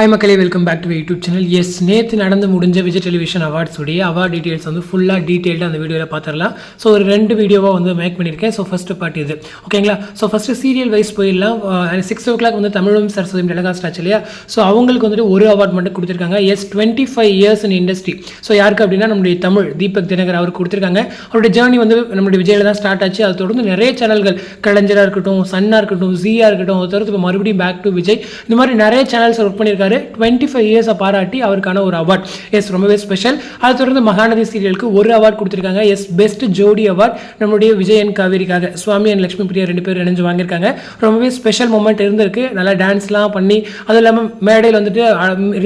Hi மக்களே welcome back to YouTube channel yes நேற்று நடந்து முடிஞ்ச விஜய் டெலிவிஷன் அவார்ட்ஸ் உடைய அவார்ட் டீட்டெயில்ஸ் வந்து ஃபுல்லாக டீட்டெயில்டாக அந்த வீடியோவில் பார்த்துடலாம் ஸோ ஒரு ரெண்டு வீடியோவாக வந்து மேக் பண்ணியிருக்கேன். ஸோ ஃபஸ்ட்டு பார்ட் இது. ஓகேங்களா ஸோ ஃபஸ்ட்டு சீரியல் வைஸ் போயிடலாம். சிக்ஸ் ஓ கிளாக் வந்து தமிழும் சரஸ்வதி டெலகாஸ்ட் ஆச்சு இல்லையா? ஸோ அவங்களுக்கு வந்துட்டு ஒரு அவார்ட் மட்டும் கொடுத்துருக்காங்க. Yes twenty five years in industry so யாருக்கு அப்படின்னா நம்முடைய தமிழ் தீபக் தினகர் அவர் கொடுத்துருக்காங்க. அவருடைய ஜேர்னி வந்து நம்மளுடைய விஜயில் தான் ஸ்டார்ட் ஆச்சு. அது தொடர்ந்து நிறைய சேனல்கள் கலைஞராக இருக்கட்டும் சன்னாக இருக்கட்டும் ஜியாக இருக்கட்டும் அதை தவிர்த்து இப்போ மறுபடியும் பேக் டு விஜய். இந்த மாதிரி நிறைய சேனல்ஸ் ஒர்க் பண்ணியிருக்காரு. டுவெண்ட்டி ஃபைவ் இயர்ஸை பாராட்டி அவருக்கான ஒரு அவார்ட் எஸ் ரொம்பவே ஸ்பெஷல் அதை தொடர்ந்து மகாநதி சீரியலுக்கு ஒரு அவார்ட் கொடுத்துருக்காங்க. எஸ் பெஸ்ட் ஜோடி அவார்ட் நம்மளுடைய விஜய் காவேரிக்காக சுவாமி அண்ட் லட்சுமி பிரியா ரெண்டு பேரும் இணைஞ்சு வாங்கியிருக்காங்க. ரொம்பவே ஸ்பெஷல் மூமெண்ட் இருந்திருக்கு. நல்லா டான்ஸ்லாம் பண்ணி அதுவும் இல்லாமல் மேடையில் வந்துட்டு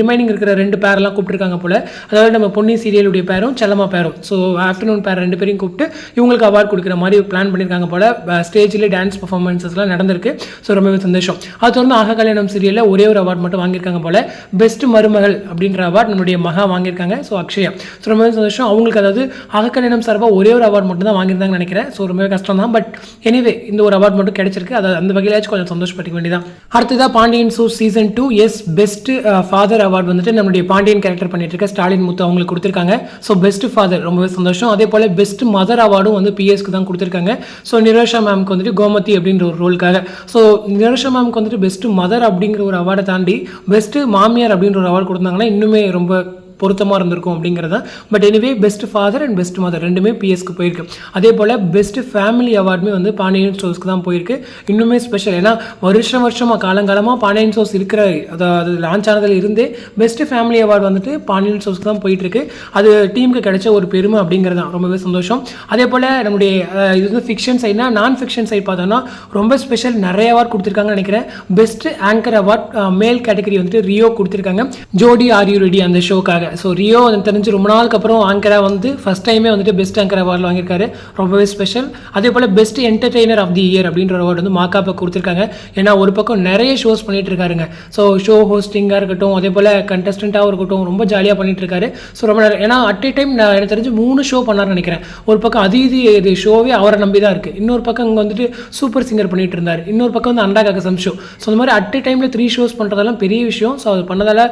ரிமைனிங் இருக்கிற ரெண்டு பேரெல்லாம் கூப்பிட்டுருக்காங்க போல். அதாவது நம்ம பொன்னி சீரியலுடைய பேரும் செல்லம்மா பேரும் ஸோ ஆஃப்டர்நூன் பேர் ரெண்டு பேரையும் கூப்பிட்டு இவங்களுக்கு அவார்ட் கொடுக்குற மாதிரி பிளான் பண்ணியிருக்காங்க போல். ஸ்டேஜ்லேயே டான்ஸ் பர்ஃபார்மன்ஸஸ்லாம் நடந்திருக்கு. ஸோ ரொம்பவே சந்தோஷம். அது தொடர்ந்து ஆக கல்யாணம் சீரியலில் ஒரே ஒரு அவார்ட் மட்டும் வாங்கியிருக்காங்க போல் பெஸ்ட் மருமகள் அப்படின்ற அவார்ட் நம்மளுடைய மகா வாங்கியிருக்காங்க. ஸோ அக்ஷயா. ஸோ ரொம்பவே சந்தோஷம். அவங்களுக்கு அதாவது ஆக சார்பாக ஒரே ஒரு அவார்ட் மட்டும் தான் வாங்கியிருந்தாங்கன்னு நினைக்கிறேன். ஸோ ரொம்பவே கஷ்டம் தான் பட் எனிவே இந்த ஒரு அவார்ட் மட்டும் கிடைச்சிருக்கு. அதை அந்த வகையிலாச்சும் கொஞ்சம் சந்தோஷப்பட்டுக்க வேண்டியதான் அடுத்ததாக Pandian show season two yes best father award வந்துட்டு நம்மளுடைய பாண்டியன் கேரக்டர் பண்ணிட்டு இருக்க. ஸ்டாலின் முத்து அவங்களுக்கு கொடுத்துருக்காங்க. ஸோ பெஸ்ட் ஃபாதர் ரொம்பவே சந்தோஷம். அதே போல் பெஸ்ட் மதர் அவார்டும் வந்து பிஎஸ்க்கு தான் கொடுத்துருக்காங்க. ஸோ நிரோஷா மேம்க்கு வந்துட்டு கோமதி அப்படின்ற ஒரு ரோலுக்காக ஸோ நிரோஷா மேம்க்கு வந்துட்டு பெஸ்ட் மதர் அப்படிங்கிற ஒரு அவார்டை தாண்டி பெஸ்ட் மாமியார் அப்படின்ற ஒரு அவார்டு கொடுத்தாங்கன்னா இன்னுமே ரொம்ப பொருத்தமாக இருந்திருக்கும் அப்படிங்கிறதா. But anyway best father and best mother ரெண்டுமே பிஎஸ்க்கு போயிருக்கு. அதே போல் பெஸ்ட் ஃபேமிலி அவார்டுமே வந்து பாண்டியன் ஸ்டோர்ஸ்க்கு தான் போயிருக்கு. இன்னுமே ஸ்பெஷல் ஏன்னா வருஷம் வருஷமாக காலங்காலமாக பாண்டியன் ஸ்டோர்ஸ் இருக்கிற அதாவது லான்ச் ஆனதில் இருந்தே பெஸ்ட் ஃபேமிலி அவார்டு வந்துட்டு பாண்டியன் ஸ்டோர்ஸ்க்கு தான் போயிட்டு இருக்கு அது டீமுக்கு கிடைச்ச ஒரு பெருமை அப்படிங்கிறது தான். ரொம்பவே சந்தோஷம். அதே போல் நம்முடைய இது வந்து ஃபிக்ஷன் சைட்னா நான் ஃபிக்ஷன் சைட் பார்த்தோம்னா ரொம்ப ஸ்பெஷல் நிறைய அவார்ட் கொடுத்துருக்காங்கன்னு நினைக்கிறேன். Best anchor award male category வந்துட்டு ரியோ கொடுத்துருக்காங்க. ஜோடி ஆர் யூ ரெடி அந்த ஷோக்காக ஸோ ரியோ எனக்கு தெரிஞ்சு ரொம்ப நாளுக்கு அப்புறம் ஆங்கரா வந்து ஃபஸ்ட் டைமே வந்துட்டு பெஸ்ட் ஆங்கர் அவார்டு வாங்கியிருக்காரு. ரொம்பவே ஸ்பெஷல் அதே போல் best entertainer of the year அப்படின்ற அவார்டு வந்து மாக்காப்பை கொடுத்துருக்காங்க. ஏன்னா ஒரு பக்கம் நிறைய ஷோஸ் பண்ணிட்டு இருக்காருங்க ஸோ ஷோ ஹோஸ்டிங்காக இருக்கட்டும் அதே போல் கண்டஸ்டண்ட்டாகவும் இருக்கட்டும் ரொம்ப ஜாலியாக பண்ணிட்டு இருக்காரு ஸோ ரொம்ப நேரம் ஏன்னா அட் எ டைம் நான் எனக்கு தெரிஞ்சு மூணு ஷோ பண்ணார்னு நினைக்கிறேன். ஒரு பக்கம் அது இது இது ஷோவே அவரை நம்பி தான் இருக்குது இன்னொரு பக்கம் இங்கே வந்துட்டு சூப்பர் சிங்கர் பண்ணிட்டு இருந்தார். இன்னொரு பக்கம் வந்து அண்டா காக்கசம் ஷோ ஸோ அந்த மாதிரி அட் எ டைமில் த்ரீ ஷோஸ் பண்ணுறதெல்லாம் பெரிய விஷயம். ஸோ அது பண்ணதால்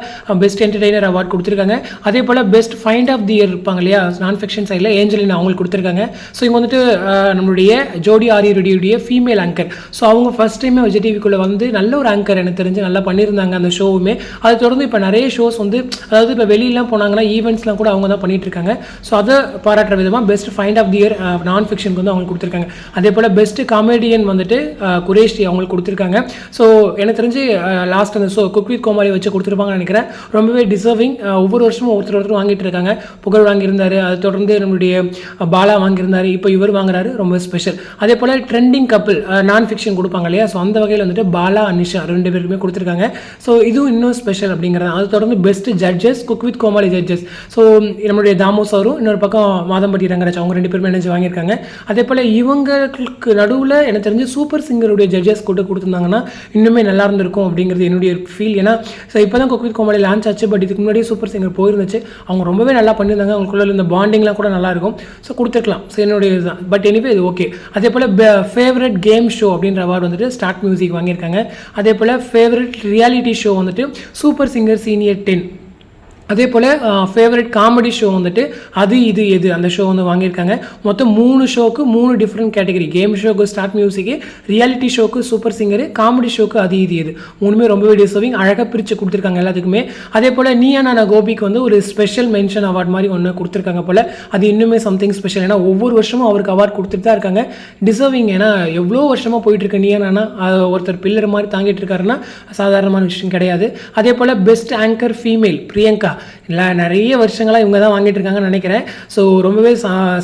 பெஸ்ட் என்டர்டெய்னர் அவார்ட் கொடுத்துருக்காங்க. அதே போல் best find of the year இருப்பாங்க இல்லையா? நான் ஃபிக்ஷன் சைடில் ஏஞ்சலின் அவங்களுக்கு கொடுத்துருக்காங்க. ஸோ இங்கே வந்துட்டு நம்மளுடைய ஜோடி ஆரி ரெடியுடைய ஃபீமேல் ஆங்கர் ஸோ அவங்க ஃபஸ்ட் டைமே விஜய் டிவிக்குள்ளே வந்து நல்ல ஒரு ஆங்கர் எனக்கு தெரிஞ்சு நல்லா பண்ணியிருந்தாங்க அந்த ஷோவுமே அதை தொடர்ந்து இப்போ நிறைய ஷோஸ் வந்து அதாவது இப்போ வெளியெலாம் போனாங்கன்னா ஈவெண்ட்ஸ்லாம் கூட அவங்க தான் பண்ணிகிட்டு இருக்காங்க ஸோ அதை பாராட்டுற விதமாக best find of the year non ஃபிக்ஷனுக்கு வந்து அவங்களுக்கு கொடுத்துருக்காங்க. அதே போல் பெஸ்ட் காமெடியன் வந்துட்டு குரேஷி அவங்களுக்கு கொடுத்துருக்காங்க. ஸோ எனக்கு தெரிஞ்சு லாஸ்ட் அந்த ஷோ குக் வித் கோமாளி வச்சு கொடுத்துருப்பாங்கன்னு நினைக்கிறேன். ரொம்பவே டிசர்விங் ஒவ்வொரு வருஷமும் ஒருத்தர் ஒருத்தர் வாங்கிட்டு இருக்காங்க. புகழ் வாங்கியிருந்தார். அதை தொடர்ந்து நம்மளுடைய பாலா வாங்கியிருந்தாரு. இப்போ இவர் வாங்குறாரு. ரொம்ப ஸ்பெஷல் அதே போல் ட்ரெண்டிங் கப்பிள் நான் ஃபிக்ஷன் கொடுப்பாங்க இல்லையா? ஸோ அந்த வகையில் வந்துட்டு பாலா அனிஷா ரெண்டு பேருக்குமே கொடுத்துருக்காங்க. ஸோ இதுவும் இன்னும் ஸ்பெஷல் அப்படிங்கிறது அது தொடர்ந்து best judges cook with Comali judges so நம்மளுடைய தாமோ சாரும் இன்னொரு பக்கம் மாதம்பட்டி ரங்கராஜ் அவங்க ரெண்டு பேருமே நினைச்சு வாங்கியிருக்காங்க. அதே போல் இவங்களுக்கு நடுவில் எனக்கு தெரிஞ்சு சூப்பர் சிங்கருடைய ஜட்ஜஸ் கூட கொடுத்துருந்தாங்கன்னா இன்னுமே நல்லா இருந்திருக்கும் அப்படிங்கிறது என்னுடைய ஃபீல் ஏன்னா ஸோ இப்போ தான் குக் வித் கோமாளி லான்ச் ஆச்சு. பட் இதுக்கு முன்னாடியே சூப்பர் சிங்கர் போயிருந்துச்சு. அவங்க ரொம்பவே நல்லா பண்ணியிருந்தாங்க. அவங்களுக்குள்ள இந்த பாண்டிங்லாம் கூட நல்லா இருக்கும் ஸோ கொடுத்துருக்கலாம். ஸோ என்னுடைய இதுதான். பட் எனிவே இது ஓகே அதே போல் ஃபேவரட் கேம் ஷோ அப்படின்ற அவார்டு வந்துட்டு ஸ்டார்ட் மியூசிக் வாங்கியிருக்காங்க. அதே போல் ஃபேவரட் ரியாலிட்டி ஷோ வந்துட்டு சூப்பர் சிங்கர் சீனியர் டென் அதே போல் ஃபேவரட் காமெடி ஷோ வந்துட்டு அது இது எது அந்த ஷோ வந்து வாங்கியிருக்காங்க. மொத்தம் மூணு ஷோக்கு மூணு டிஃப்ரெண்ட் கேட்டகரி கேம் ஷோக்கு ஸ்டார்ட் மியூசிக்கு ரியாலிட்டி ஷோக்கு சூப்பர் சிங்கரு காமெடி ஷோக்கு அது இது எது. மூணுமே ரொம்பவே டிசர்விங் அழகாக பிரித்து கொடுத்துருக்காங்க எல்லாத்துக்குமே. அதே போல் நீயா நானா கோபிக்கு வந்து ஒரு ஸ்பெஷல் மென்ஷன் அவார்ட் மாதிரி ஒன்று கொடுத்துருக்காங்க போல். அது இன்னுமே சம்திங் ஸ்பெஷல் ஏன்னா ஒவ்வொரு வருஷமும் அவருக்கு அவார்ட் கொடுத்துட்டு தான் இருக்காங்க. டிசர்விங் ஏன்னா எவ்வளோ வருஷமாக போயிட்டுருக்கு நீயா நானா? ஒருத்தர் பில்லர் மாதிரி தாங்கிட்டு இருக்காருன்னா சாதாரணமான விஷயம் கிடையாது. அதே போல் பெஸ்ட் ஆங்கர் ஃபீமேல் பிரியங்கா. இல்லை நிறைய வருஷங்களாக இவங்க தான் வாங்கிட்டு இருக்காங்கன்னு நினைக்கிறேன் ஸோ ரொம்பவே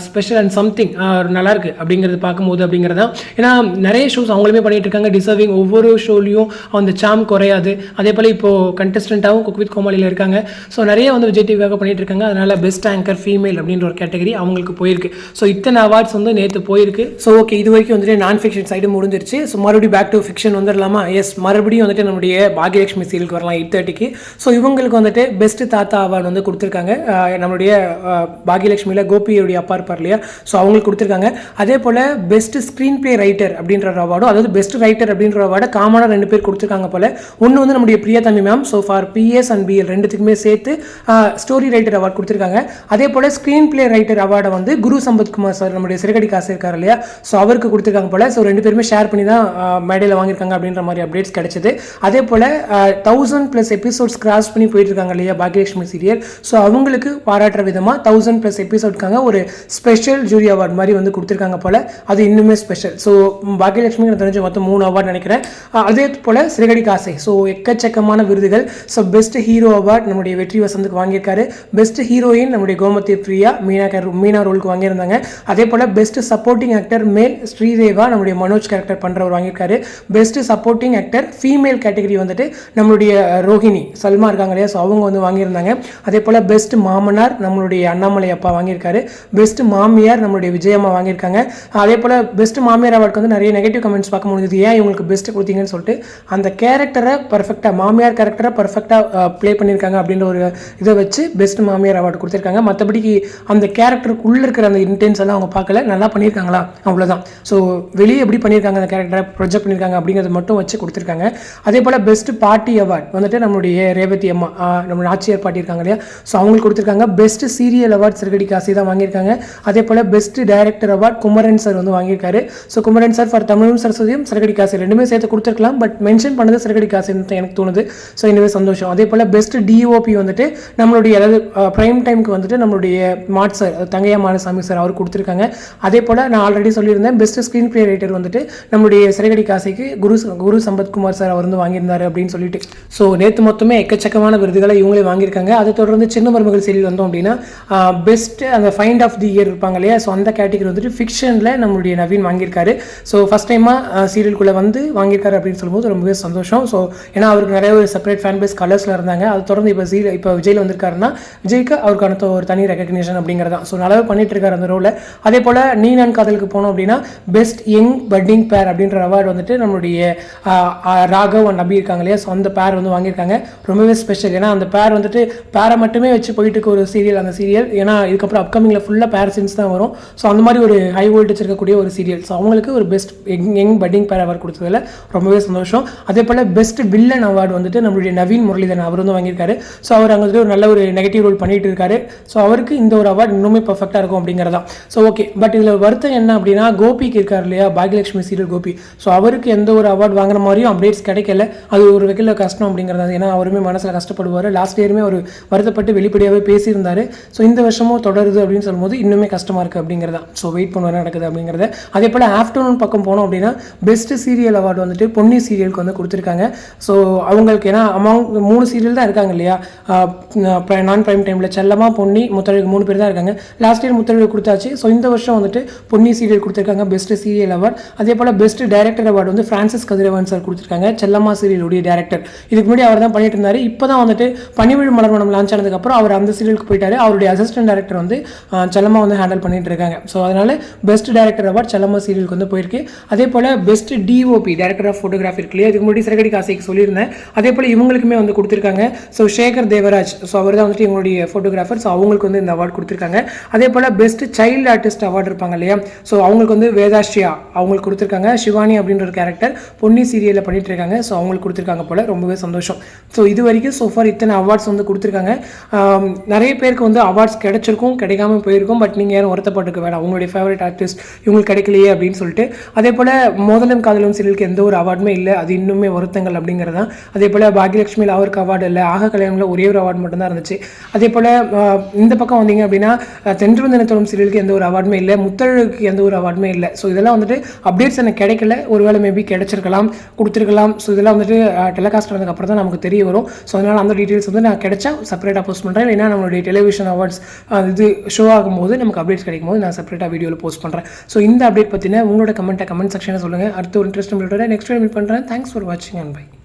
ஸ்பெஷல் அண்ட் சம்திங் நல்லாயிருக்கு அப்படிங்கிறது பார்க்கும்போது அப்படிங்கிறது. தான் ஏன்னா நிறைய ஷோஸ் அவங்களுமே பண்ணிகிட்டு இருக்காங்க டிசர்விங் ஒவ்வொரு ஷோலையும் அந்த சாம் குறையாது. அதே போல் இப்போது கண்டஸ்டண்ட்டாகவும் குக் வித் கோமாளியில் இருக்காங்க. ஸோ நிறைய வந்து விஜய் டிவியாக பண்ணிகிட்டு இருக்காங்க அதனால் பெஸ்ட் ஆங்கர் ஃபீமேல் அப்படின்ற ஒரு கேட்டகரி அவங்களுக்கு போயிருக்கு. ஸோ இத்தனை அவார்ட்ஸ் வந்து நேற்று போயிருக்கு. ஸோ ஓகே இது வரைக்கும் வந்துட்டு நான் ஃபிக்ஷன் சைடு முடிஞ்சிருச்சு. ஸோ மறுபடியும் பேக் டு ஃபிக்ஷன் வந்துடலாமா? எஸ் மறுபடியும் வந்துட்டு நம்முடைய பாகியலட்சுமி சீரியலுக்கு வரலாம் எயிட் தேர்ட்டிக்கு ஸோ இவங்களுக்கு வந்துட்டு பெஸ்ட் தாத்தா அவார்டு வந்து கொடுத்துருக்காங்க. நம்மளுடைய பாகியலட்சுமியில் கோபியுடைய அப்பா இருப்பார் இல்லையா? ஸோ அவங்களுக்கு கொடுத்துருக்காங்க. அதே போல் பெஸ்ட் ஸ்க்ரீன் ப்ளே ரைட்டர் அப்படின்ற ஒரு அவார்டும் அதாவது பெஸ்ட் ரைட்டர் அப்படின்ற அவார்டை காமனாக ரெண்டு பேர் கொடுத்துருக்காங்க போல். ஒன்று வந்து நம்முடைய பிரியா தம்பி ma'am so far BS and BL ரெண்டுத்துக்குமே சேர்த்து ஸ்டோரி ரைட்டர் அவார்டு கொடுத்துருக்காங்க. அதே போல் ஸ்க்ரீன் ப்ளே ரைட்டர் அவார்டை வந்து குரு சம்பத்குமார் சார் நம்முடைய சிறுகடி காசு இருக்கார் இல்லையா? ஸோ அவருக்கு கொடுத்துருக்காங்க போல். ஸோ ரெண்டு பேருமே ஷேர் பண்ணி தான் மேடையில் வாங்கியிருக்காங்க அப்படின்ற மாதிரி அப்டேட்ஸ் கிடைச்சது. அதே போல் தௌசண்ட் ப்ளஸ் எபிசோட்ஸ் கிராஸ் பண்ணி போயிட்டு இருக்காங்க இல்லையா பாக்யலட்சுமி சீரியல் ஸோ அவங்களுக்கு பாராட்டுற விதமாக தௌசண்ட் ப்ளஸ் எபிசோட்காக ஒரு ஸ்பெஷல் ஜூரி அவார்ட் மாதிரி வந்து கொடுத்துருக்காங்க போல். அது இன்னுமே ஸ்பெஷல் ஸோ பாக்கியலட்சுமி எனக்கு தெரிஞ்ச மொத்தம் மூணு அவார்ட் நினைக்கிறேன். அதே போல் சிறுகடி காசை. ஸோ எக்கச்சக்கமான விருதுகள். ஸோ பெஸ்ட் ஹீரோ அவார்ட் நம்முடைய வெற்றி வசந்துக்கு வாங்கியிருக்காரு. பெஸ்ட் ஹீரோயின் நம்முடைய கோமதி பிரியா மீனா மீனா ரோலுக்கு வாங்கியிருந்தாங்க. அதே போல் பெஸ்ட் சப்போர்ட்டிங் ஆக்டர் மேல் ஸ்ரீதேவா நம்முடைய மனோஜ் கேரக்டர் பண்ணுறவர் வாங்கியிருக்காரு. Best supporting actor female category வந்துட்டு நம்மளுடைய ரோஹிணி சல்மா இருக்காங்க இல்லையா? ஸோ அவங்க வந்து வாங்கியிருந்தாங்க. அதே போல் பெஸ்ட் மாமனார் நம்மளுடைய அண்ணாமலை அப்பா வாங்கியிருக்காரு. பெஸ்ட் மாமியார் நம்மளுடைய விஜயம்மா வாங்கியிருக்காங்க. அதே போல் பெஸ்ட் மாமியார் அவார்டுக்கு வந்து நிறைய நெகட்டிவ் கமெண்ட்ஸ் பார்க்க முடியுது ஏன் இவங்களுக்கு பெஸ்ட் கொடுத்தீங்கன்னு சொல்லிட்டு அந்த கேரக்டரை பர்ஃபெக்டாக மாமியார் கேரக்டரை பர்ஃபெக்டாக ப்ளே பண்ணியிருக்காங்க அப்படின்ற ஒரு இதை வச்சு பெஸ்ட் மாமியார் அவார்டு கொடுத்துருக்காங்க. மற்றபடிக்கு அந்த கேரக்டருக்குள்ளே இருக்கிற அந்த இன்டென்ஸ் எல்லாம் அவங்க பார்க்கல. நல்லா பண்ணியிருக்காங்களா? அவ்வளோதான் ஸோ வெளியே எப்படி பண்ணியிருக்காங்க அந்த கேரக்டரை ப்ரொஜெக்ட் பண்ணியிருக்காங்க அப்படிங்கிறத மட்டும் வச்சு கொடுத்துருக்காங்க. அதே போல் பெஸ்ட் பார்ட்டி அவார்ட் வந்துட்டு நம்மளுடைய ரேவதி அம்மா நம்ம ஆட்சியர் பாட்டி இருக்காங்க இல்லையா? ஸோ அவங்களுக்கு கொடுத்துருக்காங்க பெஸ்ட் சீரியல் அவார்ட் சிறுகடி காசி தான் வாங்கியிருக்காங்க. அதே போல் best director award Kumaran sir வந்து வாங்கியிருக்காரு. ஸோ குமரன் சார் ஃபார் தமிழும் சரஸ்வதியும் சிறுகடி காசி ரெண்டுமே சேர்த்து கொடுத்துருக்கலாம். பட் மென்ஷன் பண்ணது சிறுகடி காசுன்னு எனக்கு தோணுது. ஸோ எனவே சந்தோஷம். அதே போல் பெஸ்ட் டிஓபி வந்துட்டு நம்மளுடைய அதாவது ப்ரைம் டைமுக்கு வந்துட்டு நம்மளுடைய மாட் சார் தங்கையா மானசாமி சார் அவர் கொடுத்துருக்காங்க. அதே போல் நான் ஆல்ரெடி சொல்லியிருந்தேன் பெஸ்ட் ஸ்க்ரீன் பிளே ரைட்டர் வந்துட்டு நம்மளுடைய சிறகடி காசைக்கு குரு குரு சம்பத்குமார் சார் அவர் வந்து வாங்கியிருந்தாரு அப்படின்னு சொல்லிட்டு. ஸோ நேற்று மொத்தமே எக்கச்சக்கமான விருதுகளை இவங்களே வாங்கியிருக்காங்க. அதை தொடர்ந்து சின்ன மருமகள் சீரியல் வந்தோம் அப்படின்னா பெஸ்ட் அந்த ஃபைண்ட் ஆஃப் தி இயர் இருப்பாங்க இல்லையா? ஸோ அந்த கேட்டகரி வந்துட்டு ஃபிக்ஷனில் நம்மளுடைய நவீன் வாங்கியிருக்காரு. ஸோ ஃபஸ்ட் டைமாக சீரியலுக்குள்ளே வந்து வாங்கியிருக்காரு அப்படின்னு சொல்லும்போது ரொம்பவே சந்தோஷம். ஸோ ஏன்னா அவருக்கு நிறைய ஒரு செப்பரேட் ஃபேன் பேஸ் கலர்ஸில் இருந்தாங்க. அதை தொடர்ந்து இப்போ சீரியல் இப்போ விஜயில் வந்திருக்காருன்னா விஜய்க்கு அவருக்கான ஒரு தனி ரெகக்னிஷன் அப்படிங்கிறதான் ஸோ நல்லாவே பண்ணிட்டு இருக்காரு அந்த ரோலில் அதே போல் நீ நான் காதலுக்கு போனோம் அப்படின்னா பெஸ்ட் யங் பட்டிங் பேர் அப்படின்ற அவார்டு வந்துட்டு நம்மளுடைய ராகவ் அண்ட் நபி இருக்காங்க இல்லையா? ஸோ அந்த பேர் வந்து வாங்கியிருக்காங்க. ரொம்பவே ஸ்பெஷல் ஏன்னா அந்த பேர் வந்துட்டு பேரை மட்டுமே வச்சு போயிட்டு இருக்க ஒரு சீரியல் அந்த சீரியல் ஏன்னா இதுக்கப்புறம் அப்கமிங்கில் ஃபுல்லாக பேர் சீன்ஸ் தான் வரும். ஸோ அந்த மாதிரி ஒரு ஹை வோல்டேஜ் இருக்கக்கூடிய ஒரு சீரியல் ஸோ அவங்களுக்கு ஒரு best young young budding pair award கொடுத்ததில் ரொம்பவே சந்தோஷம். அதே போல் பெஸ்ட் வில்லன் அவார்டு வந்துட்டு நம்மளுடைய நவீன் முரளிதரன் அவர் வந்து வாங்கியிருக்காரு. ஸோ அவர் அங்கே ஒரு நல்ல ஒரு நெகட்டிவ் ரோல் பண்ணிட்டு இருக்காரு. ஸோ அவருக்கு இந்த ஒரு அவார்டு இன்னுமே பர்ஃபெக்டாக இருக்கும் அப்படிங்கிறதா ஸோ ஓகே பட் இதில் வருத்தம் என்ன அப்படின்னா கோபிக்கு இருக்கார் இல்லையா? பாகியலட்சுமி சீரியல் கோபி. ஸோ அவருக்கு எந்த ஒரு அவார்டு வாங்குற மாதிரியும் அப்டேட்ஸ் கிடைக்கல. அது ஒரு வகையில் கஷ்டம் அப்படிங்கிறது ஏன்னா அவருமே மனசில் கஷ்டப்படுவார். லாஸ்ட் இயருமே அவர் வருத்தப்பட்டு வெளிப்படையாகவே பேசியிருந்தார். ஸோ இந்த வருஷமும் தொடருது அப்படின்னு சொல்லும்போது இன்னுமே கஷ்டமாக இருக்குது அப்படிங்கிறதா ஸோ வெயிட் பண்ண நடக்குது அப்படிங்கிறத. அதே போல் ஆஃப்டர்நூன் பக்கம் போனோம் அப்படின்னா பெஸ்ட் சீரியல் அவார்டு வந்துட்டு பொன்னி சீரியலுக்கு வந்து கொடுத்துருக்காங்க. ஸோ அவங்களுக்கு ஏன்னா அமாங் மூணு சீரியல் தான் இருக்காங்க இல்லையா? நான் ப்ரைம் டைமில் செல்லமாக பொன்னி முத்தழகு மூணு பேர் தான் இருக்காங்க. லாஸ்ட் இயர் முத்தழகு கொடுத்தாச்சு. ஸோ இந்த வருஷம் வந்துட்டு பொன்னி சீரியல் கொடுத்துருக்காங்க பெஸ்ட் சீரியல் அவார்ட் அதே போல் பெஸ்ட் டைரக்டர் அவார்டு வந்து ஃப்ரான்சிஸ் கதிரவன் சார் கொடுத்துருக்காங்க செல்லம்மா சீரியலுடைய டேரக்டர் இதுக்கு முன்னாடி அவர் தான் பண்ணிட்டு இருந்தார். இப்போ தான் வந்துட்டு பனிவிழ் மலர்வனம் லான்ச் ஆனதுக்கப்புறம் அவர் அந்த சீரியலுக்கு போயிட்டாரு. அவருடைய அசிஸ்டன்ட் டேரக்டர் வந்து ஆஹ், செல்லம்மா வந்து ஹேண்டில் பண்ணிட்டு இருக்காங்க. ஸோ அதனால பெஸ்ட் டேரக்டர் அவார்ட் செல்லம்மா சீரியலுக்கு வந்து போயிருக்கு. அதே போல் best DOP director of photography இருக்கு இல்லையா? இதுக்கு முன்னாடி சிறகடி காசைக்கு சொல்லியிருந்தேன். அதே போல் இவங்களுக்குமே வந்து கொடுத்துருக்காங்க. ஸோ சேகர் தேவராஜ் ஸோ அவர் தான் வந்துட்டு இவங்களுடைய ஃபோட்டோகிராஃபர் ஸோ அவங்களுக்கு வந்து இந்த அவார்டு கொடுத்துருக்காங்க. அதே போல் பெஸ்ட் சைல்டு ஆர்டிஸ்ட் அவார்டு இருப்பாங்க இல்லையா? ஸோ அவங்களுக்கு வந்து வேதாஸ்ரீயா அவங்களுக்கு கொடுத்துருக்காங்க. சிவானி அப்படின்ற ஒரு கேரக்டர் பொன்னி சீரியலில் பண்ணிட்டு இருக்காங்க. ஸோ அவங்களுக்கு கொடுத்துருக்காங்க போல் ரொம்பவே சந்தோஷம். ஸோ இது வரைக்கும் ஸோ ஃபார் இத்தனை அவார்ட்ஸ் வந்து கொடுத்துருக்காங்க. நிறைய பேருக்கு வந்து அவார்ட்ஸ் கிடைச்சிருக்கும் கிடைக்காம போயிருக்கும் பட் நீங்கள் யாரும் வருத்தப்பட்டுக்க வேணாம். உங்களுடைய ஃபேவரட் ஆர்டிஸ்ட் இவங்களுக்கு கிடைக்கலையே அப்படின்னு சொல்லிட்டு. அதே போல் மோதலும் காதலும் சீரியலுக்கு எந்த ஒரு அவார்டுமே இல்லை. அது இன்னுமே வருத்தங்கள் அப்படிங்கிறதான் அதே போல் பாக்யலட்சுமியில் அவருக்கு அவார்டு இல்லை. ஆக கல்யாணத்தில் ஒரே ஒரு அவார்டு மட்டும்தான் இருந்துச்சு. அதே போல் இந்த பக்கம் வந்தீங்க அப்படின்னா தென்று தினத்தோடும் தினத்தோறும் சீரியலுக்கு எந்த ஒரு அவார்டுமே இல்லை. முத்தழுக்கு எந்த ஒரு அவார்டுமே இல்லை. ஸோ இதெல்லாம் வந்துட்டு அப்டேட்ஸ் எனக்கு கிடைக்கல. ஒருவேளை மேபி கிடைச்சிருக்கலாம் கொடுத்துருக்கலாம். ஸோ இதெல்லாம் வந்துட்டு டெலிகாஸ்ட் பண்ணதுக்கு அப்புறம் தான் நமக்கு தெரிய வரும். ஸோ அதனால் அந்த டீட்டெயில்ஸ் வந்து நான் கிடைச்ச செப்பரேட்டாக போஸ்ட் பண்ணுறேன் ஏன்னா நம்மளுடைய டெலிவிஷன் அவார்ட்ஸ் இது ஷோ ஆகும்போது நமக்கு அப்டேட்ஸ் கிடைக்கும் போது நான் செப்பரேட்டாக வீடியோவில் போஸ்ட் பண்ணுறேன் ஸோ இந்த அப்டேட் பற்றின உங்களோட கமெண்ட்டை கமெண்ட் செக்ஷனில் சொல்லுங்கள் அடுத்த ஒரு இன்ட்ரெஸ்ட் நெக்ஸ்ட் மீட் பண்ணுறேன் தேங்க்ஸ் ஃபார் வாட்சிங் அண்ட் பை